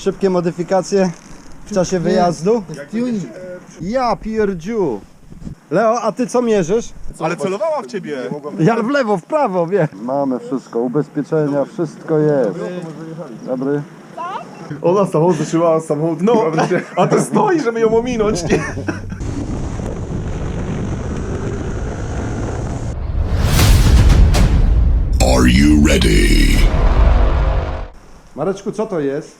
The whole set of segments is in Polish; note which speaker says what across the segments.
Speaker 1: Szybkie modyfikacje w czasie wyjazdu.
Speaker 2: Tuning.
Speaker 1: Ja pierdziu. Leo, a ty co mierzysz?
Speaker 3: Ale celowała w ciebie.
Speaker 1: Ja w lewo, w prawo, wie. Mamy wszystko, ubezpieczenia, wszystko jest. Dobry.
Speaker 3: Ona samochód zatrzymała samochód. No, a to stoi, żeby ją ominąć. Nie?
Speaker 4: Are you ready?
Speaker 1: Mareczku, co to jest?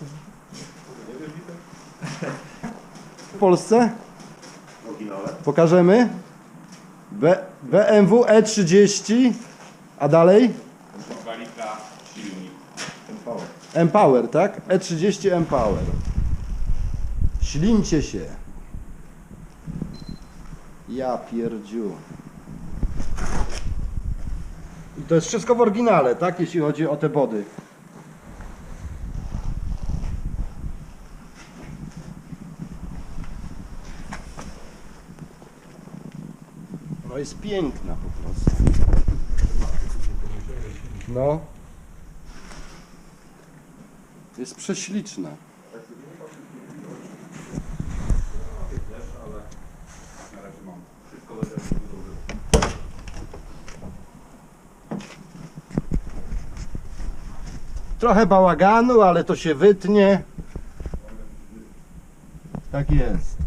Speaker 1: W Polsce? Pokażemy. B, BMW E30. A dalej? Empower, tak? E30 Empower. Ślincie się. Ja pierdziu. I to jest wszystko w oryginale, tak? Jeśli chodzi o te body. Jest piękna po prostu. No. Jest prześliczna. Trochę bałaganu, ale to się wytnie. Tak jest.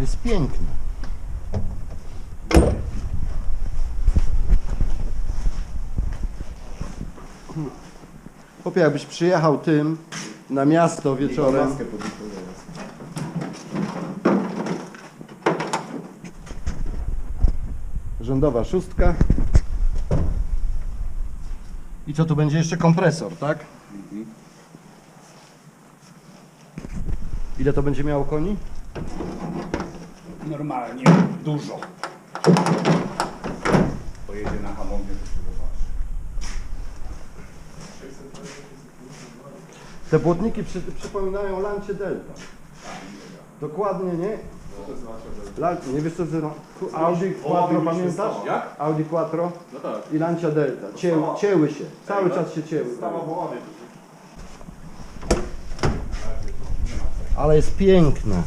Speaker 1: Jest piękne. Chłopie, jakbyś przyjechał tym na miasto wieczorem. Rządowa szóstka. I co tu będzie jeszcze kompresor, tak? Ile to będzie miało koni?
Speaker 5: Normalnie dużo. Pojedzie na hamowie, to się zobaczy.
Speaker 1: Te błotniki przy, przypominają Lancia Delta. Dokładnie, nie? Lan, nie wiesz co to jest? Audi Quattro, pamiętasz?
Speaker 3: Jak?
Speaker 1: Audi Quattro
Speaker 3: No tak.
Speaker 1: i Lancia Delta. Cię, cięły się, cały czas się cięły. Ale jest piękna.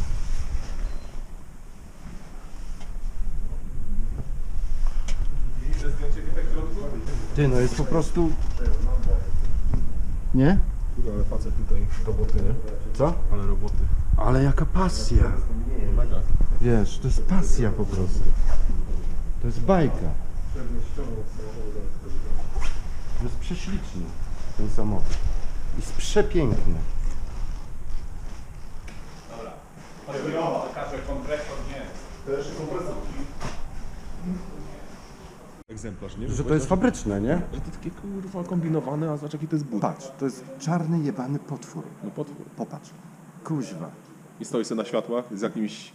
Speaker 1: Ty, no jest po prostu... Nie?
Speaker 3: Ale facet tutaj roboty, nie?
Speaker 1: Co?
Speaker 3: Ale roboty.
Speaker 1: Ale jaka pasja. Wiesz, to jest pasja po prostu. To jest bajka. To jest prześliczny ten samochód. Jest przepiękny.
Speaker 5: Pokażę kompresor, nie.
Speaker 3: Egzemplarz, nie?
Speaker 1: Że to jest fabryczne, nie?
Speaker 3: Że to takie kurwa kombinowane, a zobacz jaki to jest but.
Speaker 1: Patrz, to jest czarny jebany potwór.
Speaker 3: No potwór.
Speaker 1: Popatrz. Kuźwa.
Speaker 3: I stoi sobie na światłach z jakimś,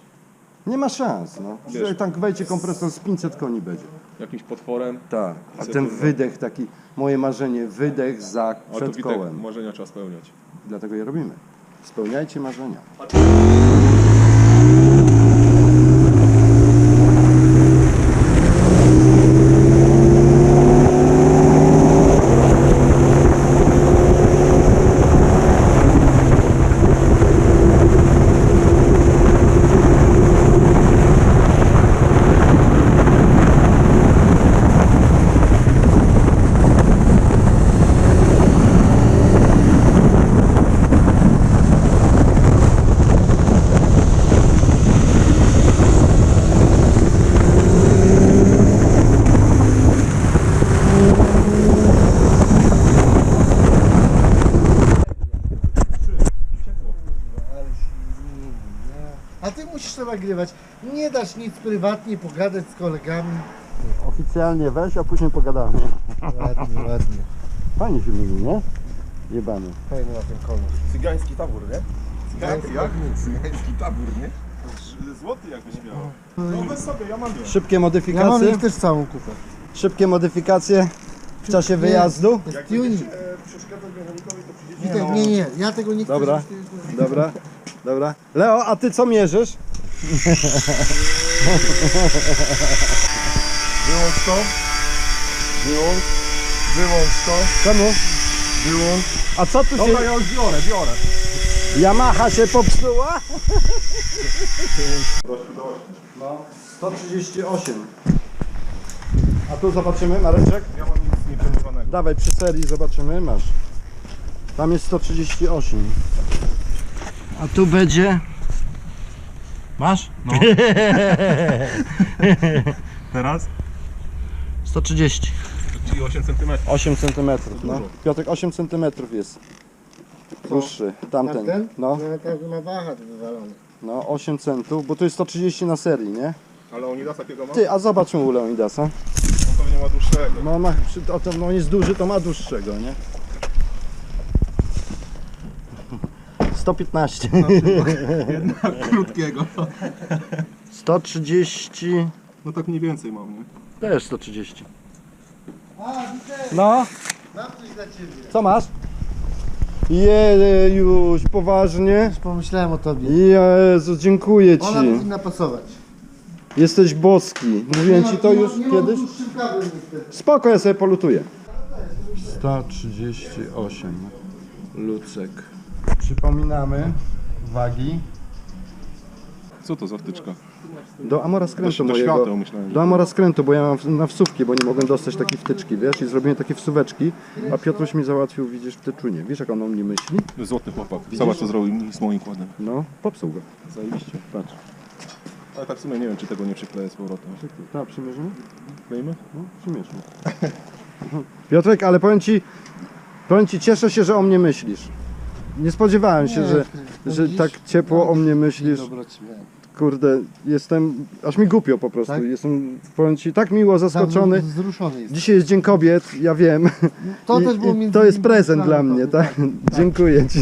Speaker 1: Nie ma szans, no.
Speaker 3: Wiesz-
Speaker 1: Że wejdzie kompresor z 500 koni będzie.
Speaker 3: jakimś potworem.
Speaker 1: Tak. A ten wydech taki, moje marzenie, wydech za
Speaker 3: Ale to
Speaker 1: przed
Speaker 3: Witek,
Speaker 1: kołem.
Speaker 3: marzenia trzeba spełniać.
Speaker 1: Dlatego je robimy. Spełniajcie marzenia.
Speaker 2: Nagrywać. Nie dasz nic prywatnie pogadać z kolegami.
Speaker 1: Oficjalnie weź, a później pogadamy.
Speaker 2: Ładnie, ładnie.
Speaker 1: Fajnie się mówi, nie? Jebany.
Speaker 2: Fajny ma ten kolor.
Speaker 3: Cygański tabór, nie? Cygański, jak? Cygański tabór, nie? Złoty jakbyś miał. No weź sobie, ja mam je.
Speaker 1: Szybkie
Speaker 2: Ja mam
Speaker 1: modyfikacje.
Speaker 2: ich też całą kupę.
Speaker 1: Szybkie modyfikacje w czasie wyjazdu?
Speaker 2: To jest tuning.
Speaker 3: przeszkadzać mechanikowi, to przyjdziecie.
Speaker 2: Witek, nie, nie, ja tego nie chcę.
Speaker 1: Dobra.
Speaker 2: żebyś ty-
Speaker 1: Dobra, dobra. Leo, a ty co mierzysz?
Speaker 3: Wyłącz to. Wyłącz. Wyłącz to.
Speaker 1: Czemu?
Speaker 3: Wyłącz.
Speaker 1: A co tu się...
Speaker 3: Dobra, ja już biorę, biorę.
Speaker 1: Yamaha się popsuła? No, 138. A tu zobaczymy, Mareczek?
Speaker 3: Ja mam nic nieprzemywanego.
Speaker 1: Dawaj przy serii zobaczymy, masz. Tam jest 138. A tu będzie... Masz?
Speaker 3: No. Teraz?
Speaker 1: 130.
Speaker 3: Czyli 8 cm.
Speaker 1: 8 cm, no. Piotrek 8 cm jest. Dłuższy, tamten.
Speaker 2: Tamten?
Speaker 1: No,
Speaker 2: No ma wahacz wywalony.
Speaker 1: no 8 centów, bo tu jest 130 na serii, nie?
Speaker 3: Ale oni da takiego ma?
Speaker 1: Ty, a zobaczmy u Leonidasa.
Speaker 3: On pewnie ma dłuższego.
Speaker 1: No ma, przy- o, to, no on jest duży, to ma dłuższego, nie? 115.
Speaker 3: Jednak krótkiego.
Speaker 1: 130.
Speaker 3: No tak mniej więcej mam, nie?
Speaker 1: Też 130.
Speaker 2: A, Witek,
Speaker 1: No,
Speaker 2: mam coś dla ciebie.
Speaker 1: co masz? Jejuś, poważnie?
Speaker 2: Już pomyślałem o tobie.
Speaker 1: Jezu, dziękuję
Speaker 2: Ona
Speaker 1: ci.
Speaker 2: powinna pasować.
Speaker 1: Jesteś boski. Mówiłem ci to już kiedyś? Spoko, ja sobie polutuję. 138. Lucek. Przypominamy wagi.
Speaker 3: Co to za wtyczka?
Speaker 1: Do Amora skrętu
Speaker 3: do
Speaker 1: mojego.
Speaker 3: świateł myślałem.
Speaker 1: Do Amora skrętu, bo ja mam na wsówki, bo nie mogłem dostać takiej wtyczki, wiesz? I zrobiłem takie wsóweczki, a Piotruś mi załatwił, widzisz, w tyczunie. Wiesz, jak on o mnie myśli?
Speaker 3: Złoty chłopak. Zobacz co zrobił mi z moim kładem.
Speaker 1: No, popsuł go.
Speaker 3: Zajebiście.
Speaker 1: Patrz.
Speaker 3: Ale tak w sumie nie wiem, czy tego nie przykleję z powrotem.
Speaker 1: Tak, przymierzymy?
Speaker 3: Klejmy?
Speaker 1: No, przymierzmy. Piotrek, ale powiem ci, powiem ci, cieszę się, że o mnie myślisz. Nie spodziewałem się,
Speaker 2: Nie,
Speaker 1: że,
Speaker 2: no
Speaker 1: że tak ciepło o mnie myślisz. Kurde, jestem, aż mi głupio po prostu.
Speaker 2: Tak?
Speaker 1: Jestem, powiem ci, tak miło zaskoczony.
Speaker 2: Wzruszony jest.
Speaker 1: Dzisiaj jest Dzień Kobiet, ja wiem.
Speaker 2: To
Speaker 1: I,
Speaker 2: też było
Speaker 1: i
Speaker 2: między
Speaker 1: to jest prezent dla mnie, tak? Dziękuję Ci.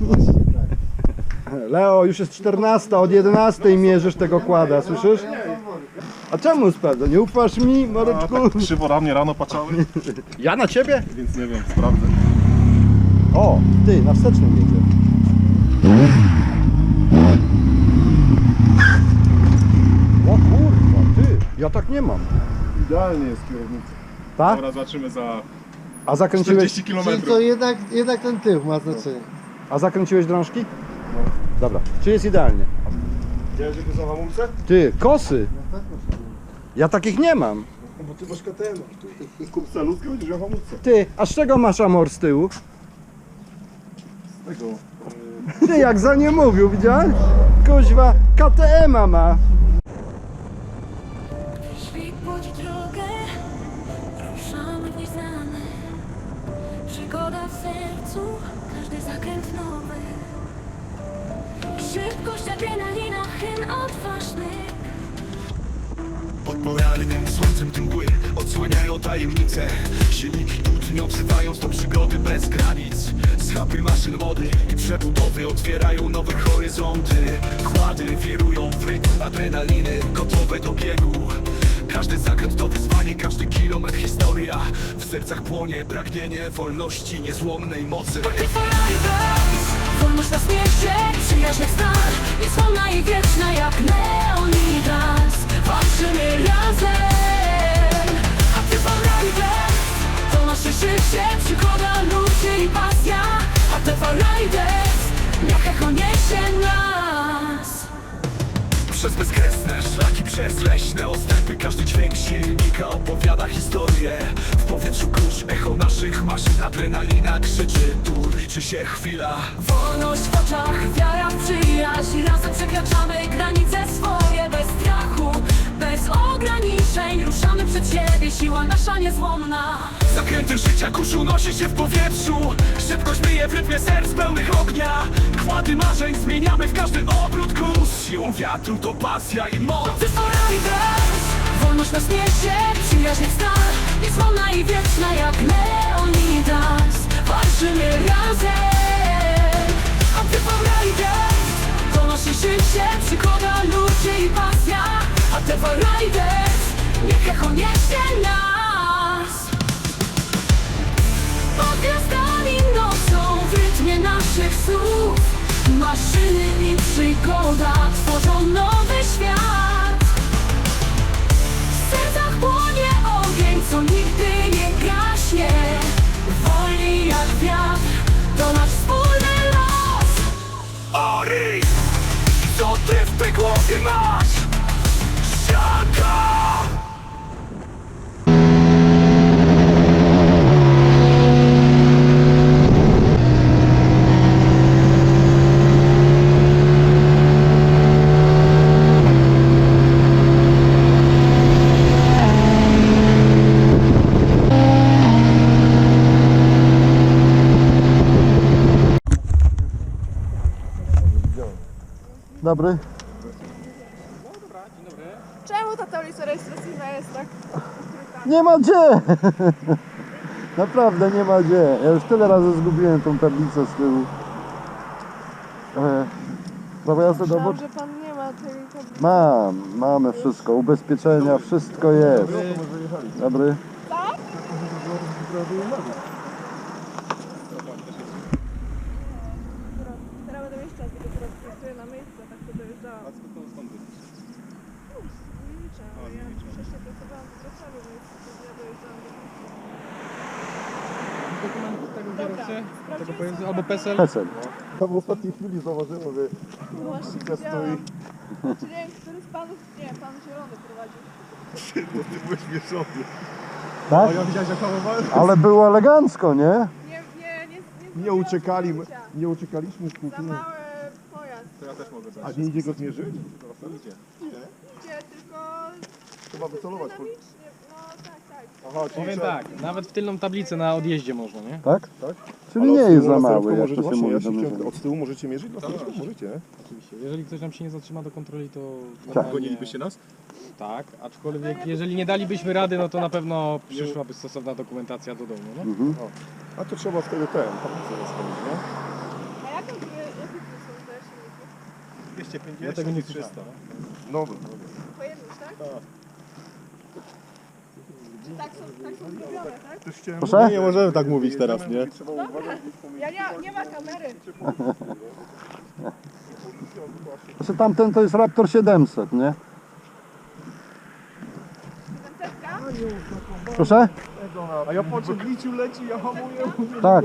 Speaker 2: Właśnie tak.
Speaker 1: Leo, już jest 14, od 11 mierzysz tego kłada, słyszysz? A czemu sprawdza? Nie ufasz mi,
Speaker 3: A
Speaker 1: Mareczku?
Speaker 3: tak krzywo ramię rano paczały,
Speaker 1: Ja na ciebie?
Speaker 3: więc nie wiem, sprawdzę.
Speaker 1: O, ty, na wstecznym jedzie. O kurwa, ty, ja tak nie mam.
Speaker 3: Idealnie jest kierownica.
Speaker 1: Tak?
Speaker 3: Dobra, zobaczymy za
Speaker 1: A zakręciłeś,
Speaker 3: 40
Speaker 2: Czyli
Speaker 3: km.
Speaker 2: to jednak, jednak ten tył ma znaczenie.
Speaker 1: a zakręciłeś drążki? Dobra, czy jest idealnie?
Speaker 3: Widziałeś jakie są hamulce?
Speaker 1: Ty, kosy. Ja takich nie mam.
Speaker 3: No bo ty masz KTM. Kup salutkę, będziesz miał hamulce.
Speaker 1: Ty, a z czego masz amor z tyłu?
Speaker 3: Tego.
Speaker 1: Ty, jak za nie mówił, widziałeś? Kuźwa, KTM-a ma.
Speaker 6: Drogę, w. Przygoda w sercu, każdy zakręt nowy. Szybkość, adrenalina, hen odważny.
Speaker 4: Pod porannym słońcem odsłaniają tajemnice. Silniki kłótni obsywając do przygody bez granic. Schapy maszyn mody i przebudowy otwierają nowe horyzonty. Kłady wirują w rytm adrenaliny, gotowe do biegu. Każdy zakręt to wyzwanie, każdy kilometr historia. W sercach płonie pragnienie wolności, niezłomnej mocy.
Speaker 6: Wolność na smiercie, przyjaźń stan. Jest wolna i wieczna jak Leonidas. Walczymy razem. A Bitwa Riders, to nasze życie, przygoda, ludzie i pasja. A Bitwa Riders, niech echo niesie nas.
Speaker 4: Przez bezkresne szlaki, przez leśne ostępy Każdy dźwięk silnika opowiada historię W powietrzu kurz echo naszych maszyn Adrenalina krzyczy, tu liczy się chwila
Speaker 6: Wolność w oczach, wiara w przyjaźń Razem przekraczamy granice swoje Bez strachu, bez ograniczeń. Ruszamy przed siebie, siła nasza niezłomna.
Speaker 4: Zakręty życia kurz unosi się w powietrzu. Szybkość myje w rytmie serc pełnych ognia. Kłady marzeń zmieniamy w każdy obrót kurs. Siłą wiatru to pasja i moc.
Speaker 6: Riders, wolność na śmiercie Przyjaźń jak stal, niezłomna i wieczna jak Leonidas. Walczymy razem. A Bitwa Riders, to nasze życie Przygoda, ludzie i pasja A Bitwa Riders, niech niesie nas. Pod gwiazdami nocą w rytmie naszych słów. Maszyny i przygoda tworzą nowy świat. W sercach płonie ogień, co nigdy nie gaśnie. Wolni jak wiatr, to nasz wspólny los.
Speaker 4: Ori, co ty w masz?
Speaker 1: Dobry.
Speaker 7: Czemu ta tablica rejestracyjna jest tak?
Speaker 1: Nie ma gdzie! Naprawdę nie ma gdzie. Ja już tyle razy zgubiłem tą tablicę z tyłu. E, Prawo jazdy dowód?
Speaker 7: Że pan nie ma tej tablicy.
Speaker 1: Mam, mamy wszystko. Ubezpieczenia, wszystko jest. Dobry.
Speaker 7: Teraz będę mieć czas, tylko teraz pracuję na miejscu, tak to dojeżdżałam.
Speaker 3: A skąd skąd jesteś?
Speaker 7: Nie liczę, ale ja wcześniej pracowałam w Wrocławiu, więc ja dojeżdżałam do
Speaker 8: dokument tego kierowcy, tego
Speaker 7: sprawdziłem
Speaker 8: pojazdu,
Speaker 7: sobie
Speaker 8: albo
Speaker 7: papier.
Speaker 8: PESEL.
Speaker 1: PESEL.
Speaker 3: Tam w ostatniej chwili zauważyłem, że
Speaker 7: No właśnie
Speaker 3: Teraz
Speaker 7: widziałam. Znaczy nie wiem, który z panów, nie, pan zielony prowadził.
Speaker 3: bo ty byłeś mieszony.
Speaker 1: Tak?
Speaker 3: A ja jak hamowałem?
Speaker 1: Ale było elegancko, nie?
Speaker 7: Nie, nie, nie, nie,
Speaker 3: Nie uciekali,
Speaker 7: zdjęcia.
Speaker 3: nie uciekaliśmy z
Speaker 7: Za mały pojazd.
Speaker 3: To ja też mogę A nie idzie go zmierzyć? Idzie.
Speaker 7: Gdzie tylko
Speaker 3: Trzeba wycelować. po-
Speaker 7: dynamicznie.
Speaker 3: Aha, czyli
Speaker 8: Powiem tak, nawet w tylną tablicę na odjeździe można, nie?
Speaker 1: Tak?
Speaker 3: Tak?
Speaker 1: Czyli
Speaker 3: Ale
Speaker 1: nie
Speaker 3: od
Speaker 1: jest za mały, jak to się
Speaker 3: możecie-
Speaker 1: mówi.
Speaker 3: właśnie, ja się
Speaker 1: dobrze.
Speaker 3: chciałem- Od tyłu możecie mierzyć? Na stronę możecie, nie?
Speaker 8: Oczywiście. Jeżeli ktoś nam się nie zatrzyma do kontroli, to...
Speaker 1: Tak.
Speaker 8: normalnie-
Speaker 3: Gonilibyście nas?
Speaker 8: Tak, aczkolwiek jeżeli nie dalibyśmy rady, no to na pewno przyszłaby stosowna dokumentacja do domu, no.
Speaker 1: Mhm.
Speaker 3: A to trzeba wtedy ten, tablicę zostawić, nie?
Speaker 7: A jaką, jakie są te silniki?
Speaker 3: 250
Speaker 8: Ja tego nie
Speaker 3: 300.
Speaker 8: słyszałem.
Speaker 3: Nowy.
Speaker 7: Pojemność, tak? Tak są, tak są zrobione, tak?
Speaker 1: Proszę?
Speaker 3: Nie, nie możemy tak mówić teraz, nie?
Speaker 7: Ja nie, nie ma kamery.
Speaker 1: Znaczy tamten to jest Raptor 700, nie? Proszę?
Speaker 3: A ja patrzę, gliciu leci, ja hamuję.
Speaker 1: Tak.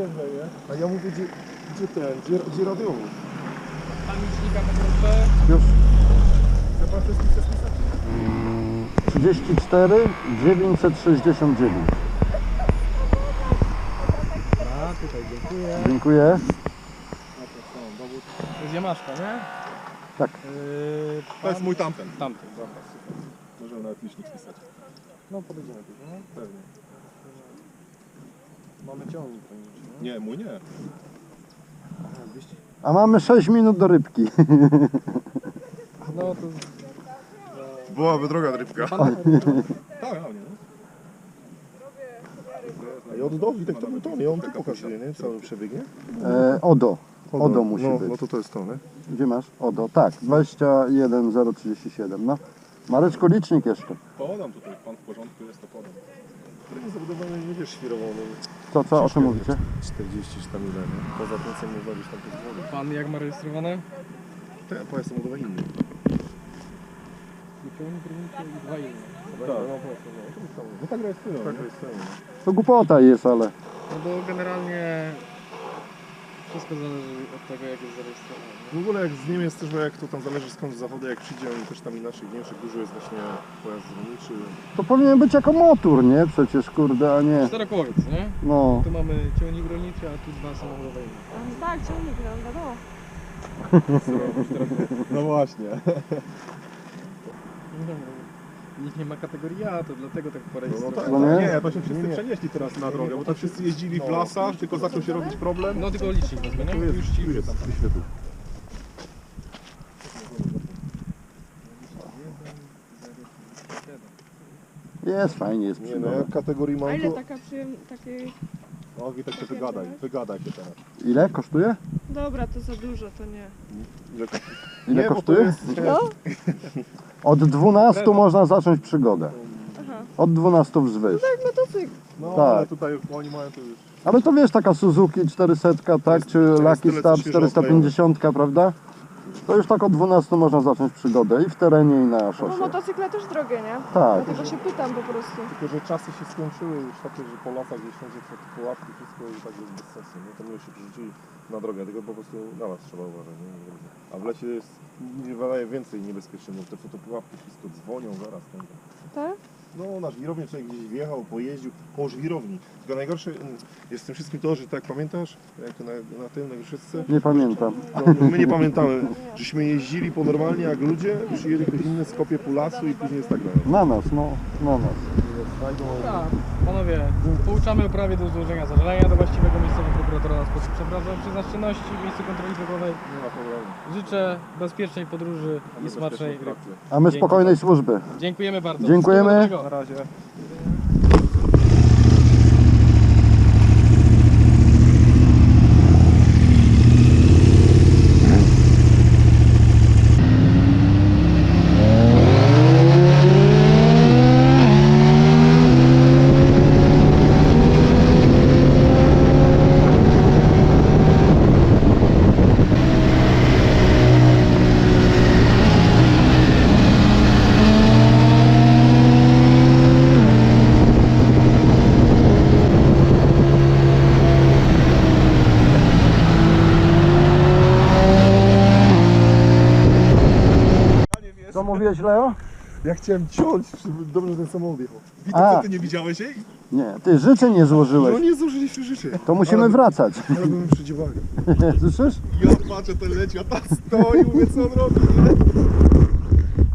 Speaker 3: A ja mówię, gdzie, gdzie ten, gdzie, gdzie radiowóz?
Speaker 8: Pan licznika po prostu...
Speaker 1: Już.
Speaker 3: Pan wszystkich spisać?
Speaker 1: 34 969.
Speaker 8: A, tutaj dziękuję.
Speaker 1: Dziękuję.
Speaker 8: To jest Jamaszka, nie?
Speaker 1: Tak.
Speaker 8: Yy,
Speaker 3: To jest mój tamten.
Speaker 8: Tamten, dobra, super.
Speaker 3: Możemy nawet licznik spisać.
Speaker 8: No podejdziemy później, no.
Speaker 3: Pewnie.
Speaker 8: Mamy ciągnik pewnie, nie?
Speaker 3: Nie, mój nie.
Speaker 1: A mamy 6 minut do rybki.
Speaker 8: No to...
Speaker 3: Byłaby droga rybka. Tak, ja nie. A i od dołu widać to był to, nie? On tu pokazuje, nie? Cały przebieg, nie?
Speaker 1: E, Odo. Odo musi
Speaker 3: no,
Speaker 1: być.
Speaker 3: No to to jest to, nie?
Speaker 1: Gdzie masz? Odo, tak. 21037, no. Mareczko, licznik jeszcze.
Speaker 3: Podam tutaj, pan w porządku jest, to podam. Teren zabudowany nie wiesz świrował, no
Speaker 1: Co, co, o czym mówicie?
Speaker 3: 40 czy tam ile, nie? Poza tym co można gdzieś tam pozwolić.
Speaker 8: Pan jak ma rejestrowane?
Speaker 3: To ja pojazd samochodowy inny.
Speaker 8: Ciągnik, równiczy i dwa inne.
Speaker 3: Tak, no, no, no tak rejestrują. Tak rejestrują.
Speaker 1: To głupota jest, ale...
Speaker 8: No bo generalnie wszystko zależy od tego, jak jest zarejestrowane.
Speaker 3: W ogóle jak z Niemiec też, bo jak to tam zależy skąd z zawody, jak przyjdzie, oni też tam inaczej, w Niemczech dużo jest właśnie pojazd rolniczy.
Speaker 1: To powinien być jako motor, nie? Przecież, kurde, a nie...
Speaker 8: Czterokołowiec, nie?
Speaker 1: No.
Speaker 8: Tu mamy ciągnik rolniczy, a tu dwa samochodowe inne.
Speaker 7: Tak, ciągnik, no wiadomo.
Speaker 3: No właśnie.
Speaker 8: Nikt nie ma kategorii A, to dlatego tak
Speaker 3: No,
Speaker 8: porejestrowano.
Speaker 3: tak,
Speaker 1: No nie?
Speaker 3: nie, to się wszyscy przenieśli teraz na drogę, bo tak wszyscy jeździli w lasach, tylko zaczął się robić problem.
Speaker 8: No tylko licznik wezmę, nie?
Speaker 3: Tu jest,
Speaker 8: Już ci
Speaker 3: tu jest,
Speaker 8: tam.
Speaker 3: wyświetlę.
Speaker 1: Jest fajnie, jest
Speaker 3: Nie no,
Speaker 1: przygoda.
Speaker 3: jak kategorii
Speaker 7: A
Speaker 3: mam
Speaker 7: ile
Speaker 3: to...
Speaker 7: taka przyjem... takiej...
Speaker 3: O, Witek się wygadaj, wygadaj się teraz.
Speaker 1: Ile kosztuje?
Speaker 7: Dobra, to za dużo, to nie.
Speaker 3: Ile,
Speaker 1: Ile
Speaker 3: Nie, bo to
Speaker 1: kosztuje?
Speaker 3: jest-
Speaker 7: No?
Speaker 1: Od 12 można zacząć przygodę.
Speaker 7: Aha.
Speaker 1: Od 12 wzwyż.
Speaker 7: Tak, motocykl.
Speaker 3: No,
Speaker 1: Tak.
Speaker 3: ale tutaj oni mają to już...
Speaker 1: Ale to wiesz, taka Suzuki 400, tak, czy Lucky
Speaker 3: tyle, co
Speaker 1: Star
Speaker 3: świeżo
Speaker 1: 450, prawda? To już tak od 12 można zacząć przygodę i w terenie, i na
Speaker 7: No bo
Speaker 1: szosie.
Speaker 7: motocykle też drogie, nie?
Speaker 1: Tak.
Speaker 7: Dlatego się pytam po prostu.
Speaker 3: Tylko, że czasy się skończyły już takie, że po lasach gdzieś będzie po te pułapki, wszystko i tak jest bez sensu, nie? To my się przerzucili na drogę, tylko po prostu na was trzeba uważać, nie? A w lesie jest nie wydaje więcej niebezpiecznych, bo te fotopułapki wszystko dzwonią zaraz. Ten.
Speaker 7: Tak?
Speaker 3: No na żwirownię człowiek gdzieś wjechał, pojeździł po żwirowni. Tylko najgorsze mm, jest w tym wszystkim to, że tak pamiętasz, jak to na, na tym, na Grzeszce?
Speaker 1: Nie pamiętam.
Speaker 3: No, my nie pamiętamy, żeśmy jeździli po normalnie jak ludzie, przyjęli ktoś inny, skopie pół lasu i później jest tak dalej.
Speaker 1: Na nas, no, na nas.
Speaker 8: Tak, panowie, pouczamy o prawie do złożenia zażalenia do właściwego miejscowego prokuratora na sposób przeprowadzony przyznać czynności w miejscu kontroli drogowej.
Speaker 3: Nie ma problemu.
Speaker 8: Życzę bezpiecznej podróży i smacznej.
Speaker 1: A my spokojnej służby.
Speaker 8: Dziękujemy bardzo.
Speaker 1: Dziękujemy.
Speaker 3: Na razie.
Speaker 1: Mówiłeś, Leo?
Speaker 3: Ja chciałem ciąć, żeby dobrze ten samochód jechał. Witam, ty nie widziałeś jej?
Speaker 1: Nie, ty życzeń nie
Speaker 3: No
Speaker 1: złożyłeś.
Speaker 3: nie zużyliśmy życie.
Speaker 1: To musimy wracać.
Speaker 3: Ale bym przyjdzie uwagę.
Speaker 1: Słyszysz?
Speaker 3: Ja patrzę, ten leci, a tam stoi, mówię, co on robi, nie?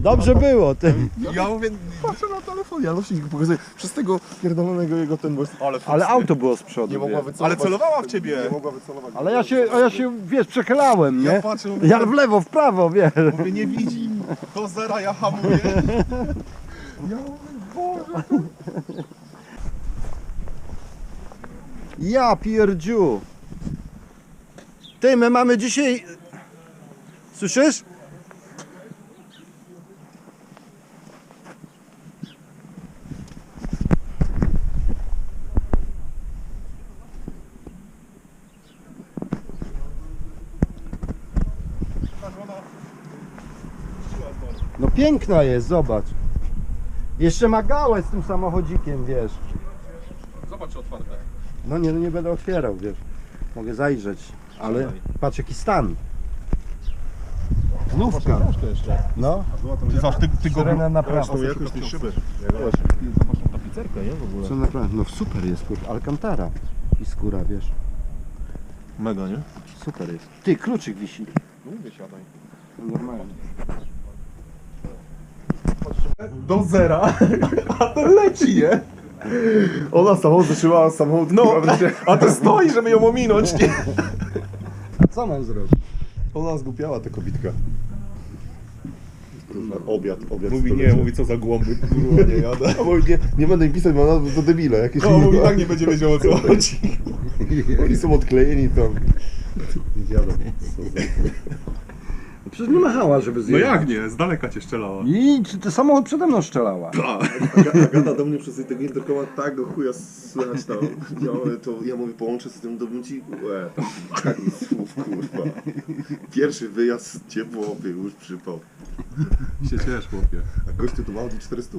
Speaker 1: Dobrze było, ty.
Speaker 3: Ja mówię, patrzę na telefon, ja nośnik pokazuję. Przez tego pierdolonego jego ten, bo jest, ale,
Speaker 1: Ale auto było z przodu.
Speaker 3: nie mogła wycelować. Ale celowała w ciebie. Nie mogła wycelować.
Speaker 1: Ale ja się, a ja się, wiesz, przechylałem,
Speaker 3: Ja
Speaker 1: nie?
Speaker 3: patrzę, mówię,
Speaker 1: Ja w lewo, w prawo, wiesz.
Speaker 3: mówię, nie widzi. To zera, ja hamuję. Ja mówię, Boże.
Speaker 1: Ja pierdziu. Ty, my mamy dzisiaj... Słyszysz? No piękna jest, zobacz. Jeszcze ma gałę z tym samochodzikiem, wiesz.
Speaker 3: Zobacz, otwarte.
Speaker 1: No nie, no nie będę otwierał, wiesz. Mogę zajrzeć, ale patrz jaki stan. Znówka. No,
Speaker 3: Ty, zobacz, ty, ty go
Speaker 1: Syrena naprawa.
Speaker 3: Zresztą jakoś tej szyby.
Speaker 1: co naprawdę, no super jest, kur, Alcantara i skóra, wiesz.
Speaker 3: Mega, nie?
Speaker 1: Super jest. Ty, kluczyk wisi.
Speaker 3: No mówię, siadaj.
Speaker 1: Normalnie.
Speaker 3: Do zera, a ten leci, nie? Ona samochód zatrzymała samochód, no, a to stoi, żeby ją ominąć, nie?
Speaker 1: A co mam zrobić?
Speaker 3: Ona zgłupiała ta kobitka. Obiad, obiad. Mówi nie, mówi co za głąby, kurwa nie jadę. A mówi nie, nie będę im pisać, bo ona to debile jakieś. No, mówi tak nie będzie wiedział o co chodzi. Oni są odklejeni tam. Nie wiadomo.
Speaker 1: Przecież nie machała, żeby
Speaker 3: No
Speaker 1: zjechać.
Speaker 3: jak nie, z daleka cię strzelała.
Speaker 1: I czy ty samochód przede mną strzelała?
Speaker 3: Agata do mnie przez tego interkoma tak do chuja słychać tam. Ja, mówię, to, ja mówię, połączę z tym do ci. Łe, tak słów, kurwa. Pierwszy wyjazd ciepłopy już przypał.
Speaker 9: się ciesz, chłopie.
Speaker 3: A gościu to ma Audi 400.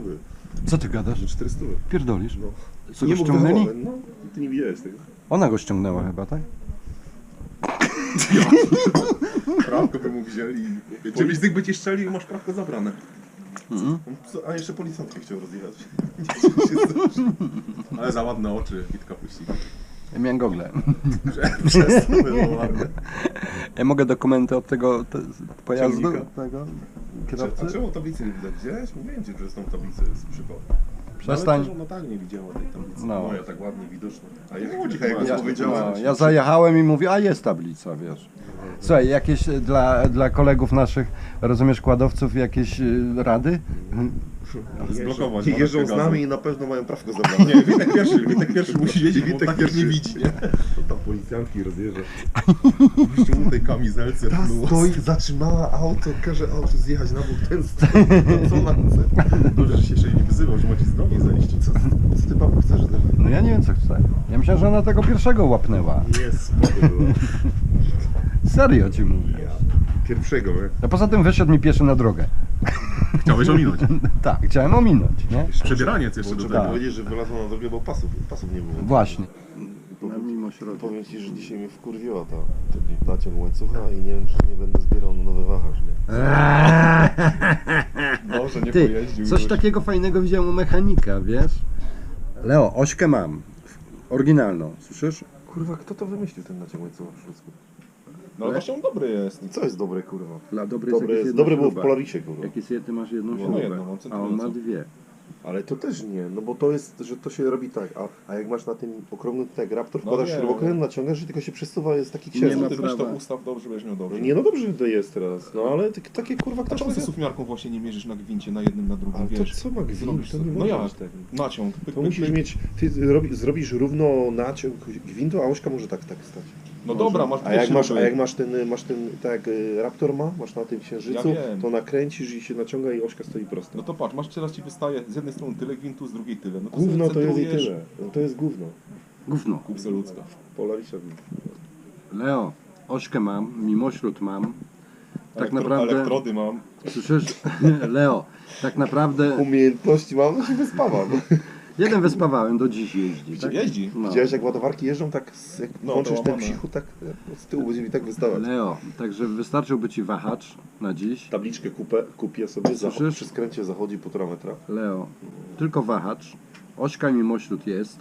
Speaker 1: Co ty gadasz?
Speaker 3: 400.
Speaker 1: Pierdolisz?
Speaker 3: No.
Speaker 1: Co go ściągnęli?
Speaker 3: No, ty nie widziałeś tego.
Speaker 1: Ona go ściągnęła chyba, tak?
Speaker 3: Prawko by mu wzięli.
Speaker 9: Czymś z tych by ci strzeli i masz prawko zabrane.
Speaker 3: A jeszcze policjantkę chciał rozjechać.
Speaker 9: Ale za ładne oczy Witka puści.
Speaker 1: Ja miałem gogle.
Speaker 3: Przez to było ładne.
Speaker 1: Ja mogę dokumenty od tego te, pojazdu?
Speaker 9: Ciągnika.
Speaker 1: Tego
Speaker 3: A czemu tablicy nie widać? Widziałeś? Mówiłem ci, że z tą tablicą jest przypał.
Speaker 1: Przestań.
Speaker 3: Ona tak nie widziała tej tablicy.
Speaker 1: No.
Speaker 3: Moja tak ładnie widoczna. A jak cicha, jak
Speaker 1: Ja,
Speaker 3: powiedziałem.
Speaker 1: no, ja zajechałem i mówię, a jest tablica, wiesz. Słuchaj, jakieś e, dla, dla kolegów naszych, rozumiesz, kładowców, jakieś y, rady?
Speaker 9: Zblokować.
Speaker 3: Jeżdżą, jeżdżą z nami i na pewno mają prawko zabrane.
Speaker 9: Nie, Witek pierwszy, Witek pierwszy musi bo
Speaker 3: Witek
Speaker 9: tak jak nie
Speaker 3: pierwszy.
Speaker 9: widzi, nie?
Speaker 3: To tam policjantki rozjeżdża.
Speaker 9: Mu tej kamizelce
Speaker 3: Ta
Speaker 9: pluło.
Speaker 3: stoi, zatrzymała auto, każe auto zjechać na bok, ten stoi. No co chce?
Speaker 9: Dobrze, że się jeszcze nie wyzywał, że macie z drogi zejść.
Speaker 3: Co, co ty babu chcesz?
Speaker 1: No ja nie wiem co chcę. Ja myślałem, że ona tego pierwszego łapnęła.
Speaker 3: Nie, spoko było.
Speaker 1: Serio ci mówię.
Speaker 3: Pierwszego, nie?
Speaker 1: A poza tym wyszedł mi pieszy na drogę.
Speaker 9: Chciałeś ominąć.
Speaker 1: Tak, chciałem ominąć, nie?
Speaker 9: Przebieraniec jeszcze do
Speaker 3: trzeba
Speaker 9: tego.
Speaker 3: powiedzieć, że wylazła na drogę, bo pasów, pasów nie było.
Speaker 1: Właśnie.
Speaker 3: Mimo Powiem Ci, że dzisiaj mnie wkurwiła ta taki naciąg łańcucha i nie wiem, czy nie będę zbierał na nowy wachlarz, nie?
Speaker 9: Dobrze, nie
Speaker 1: Ty,
Speaker 9: pojeździł.
Speaker 1: coś
Speaker 9: już.
Speaker 1: takiego fajnego widziałem u mechanika, wiesz? Leo, ośkę mam. Oryginalną, słyszysz?
Speaker 3: Kurwa, kto to wymyślił ten naciąg łańcucha w Szwedzku?
Speaker 9: No ale właśnie on dobry jest.
Speaker 3: Co jest dobre, kurwa?
Speaker 1: Dla dobry
Speaker 3: Dobre, jest, dobre było w Polarisie, kurwa.
Speaker 1: Jak jest ty masz jedną
Speaker 9: No,
Speaker 1: śrubę,
Speaker 9: jedną, mam
Speaker 1: a on ma
Speaker 9: centymetr.
Speaker 1: dwie.
Speaker 3: Ale to też nie, no bo to jest, że to się robi tak, a, a jak masz na tym okrągłym tak raptor,
Speaker 9: No
Speaker 3: wkładasz
Speaker 9: wiem.
Speaker 3: śrubokręt, naciągasz i tylko się przesuwa, jest taki
Speaker 1: Nie
Speaker 3: księżyc.
Speaker 1: ma
Speaker 9: Ty weź to
Speaker 1: prawa.
Speaker 9: ustaw dobrze, miał
Speaker 3: No
Speaker 9: dobrze.
Speaker 3: nie, no dobrze, że to jest teraz, no ale tak, takie kurwa,
Speaker 9: A
Speaker 3: kto
Speaker 9: czemu
Speaker 3: to
Speaker 9: ty suchmiarką właśnie nie mierzysz na gwincie, na jednym, na drugim,
Speaker 3: Ale to
Speaker 9: wiesz?
Speaker 3: co ma gwint?
Speaker 9: Zrobisz
Speaker 3: To nie
Speaker 9: sobie-
Speaker 3: może
Speaker 9: No jak?
Speaker 3: być tak.
Speaker 9: Naciąg. Pyk,
Speaker 3: To
Speaker 9: pyk,
Speaker 3: musisz
Speaker 9: pyk.
Speaker 3: mieć, ty zrobi, zrobisz równo naciąg gwintu, a łożka może tak, tak stać.
Speaker 9: No dobra, masz
Speaker 3: A jak masz, a jak masz ten, masz ten, tak jak y, Raptor ma, masz na tym księżycu,
Speaker 9: Ja
Speaker 3: to nakręcisz i się naciąga i ośka stoi prosto.
Speaker 9: No to patrz, masz teraz ci wystaje z jednej strony tyle gwintu, z drugiej tyle. No to
Speaker 3: Gówno to jest i tyle. No to jest gówno.
Speaker 1: Gówno.
Speaker 9: Kupce ludzka.
Speaker 3: Polarisa.
Speaker 1: Leo, ośkę mam, mimośród mam. Tak
Speaker 9: Elektro-
Speaker 1: naprawdę,
Speaker 9: Elektrody mam.
Speaker 1: słyszysz? Leo, tak naprawdę
Speaker 3: Umiejętności mam, no się wyspawam.
Speaker 1: jeden wyspawałem, do dziś jeździ. Tak?
Speaker 9: Jeździ.
Speaker 1: No.
Speaker 3: Widziałeś jak ładowarki jeżdżą tak, z- jak
Speaker 9: No,
Speaker 3: włączysz
Speaker 9: to
Speaker 3: ten
Speaker 9: łamane.
Speaker 3: psichu, tak e, z tyłu będzie mi tak wystawać.
Speaker 1: Leo, także wystarczyłby ci wahacz na dziś.
Speaker 3: Tabliczkę kupę, kupię sobie, zachod-
Speaker 1: Słyszysz?
Speaker 3: przy skręcie zachodzi półtora metra.
Speaker 1: Leo, tylko wahacz. Ośka mimośród jest.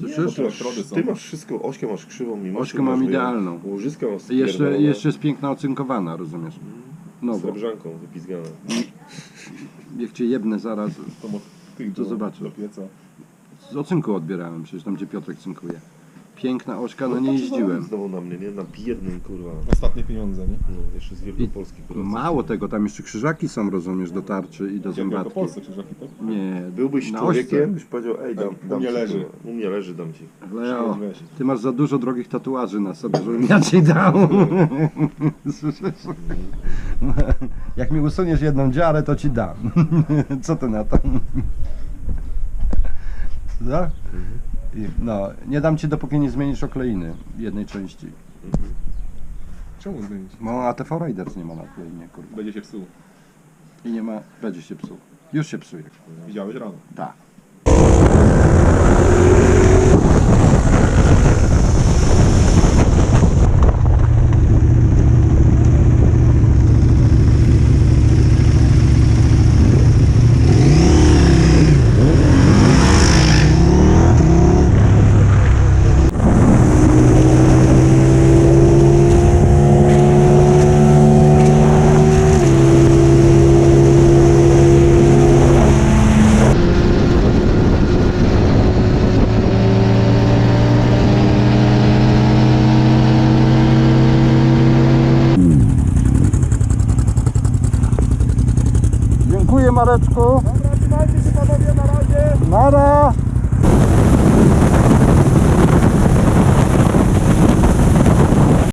Speaker 1: Słyszysz?
Speaker 3: masz,
Speaker 9: Elektrody są.
Speaker 3: ty masz wszystko, ośkę masz krzywą, mimo
Speaker 1: Ośkę mam idealną.
Speaker 3: Łożyska masz
Speaker 1: Jeszcze, jeszcze jest piękna ocynkowana, rozumiesz? No bo
Speaker 3: Srebrzanką wypizgane.
Speaker 1: jak cię jebnę zaraz,
Speaker 9: To, mo- tych
Speaker 1: To
Speaker 9: do,
Speaker 1: zobaczę.
Speaker 9: do pieca.
Speaker 1: z ocynku odbierałem, przecież tam gdzie Piotrek cynkuje. Piękna ośka, no nie jeździłem.
Speaker 3: Znowu na mnie, nie? Na biednym, kurwa.
Speaker 9: Ostatnie pieniądze, nie?
Speaker 3: No, jeszcze z Wielkopolski, kurwa.
Speaker 1: Mało tego, tam jeszcze krzyżaki są, rozumiesz, do tarczy i do
Speaker 9: Jak
Speaker 1: zębatki.
Speaker 9: Wielkopolsce krzyżaki, tak?
Speaker 1: Nie,
Speaker 3: Byłbyś
Speaker 1: na
Speaker 3: człowiekiem, byś powiedział, ej, dam,
Speaker 9: U
Speaker 3: dam
Speaker 9: mnie
Speaker 3: ci,
Speaker 9: leży.
Speaker 3: kurwa. U mnie leży, dam ci.
Speaker 1: Leo,
Speaker 9: Weź.
Speaker 1: ty masz za dużo drogich tatuaży na sobie, żebym ja ci dał. Słyszysz? Jak mi usuniesz jedną dziarę, to ci dam. Co ty na to? Co? I- No, nie dam ci dopóki nie zmienisz okleiny jednej części.
Speaker 9: Czemu zmienić?
Speaker 1: Bo ATV Riders nie ma na okleinie, kurde.
Speaker 9: Będzie się psuł.
Speaker 1: I nie ma, będzie się psuł. Już się psuje.
Speaker 9: Widziałeś rano.
Speaker 1: Tak.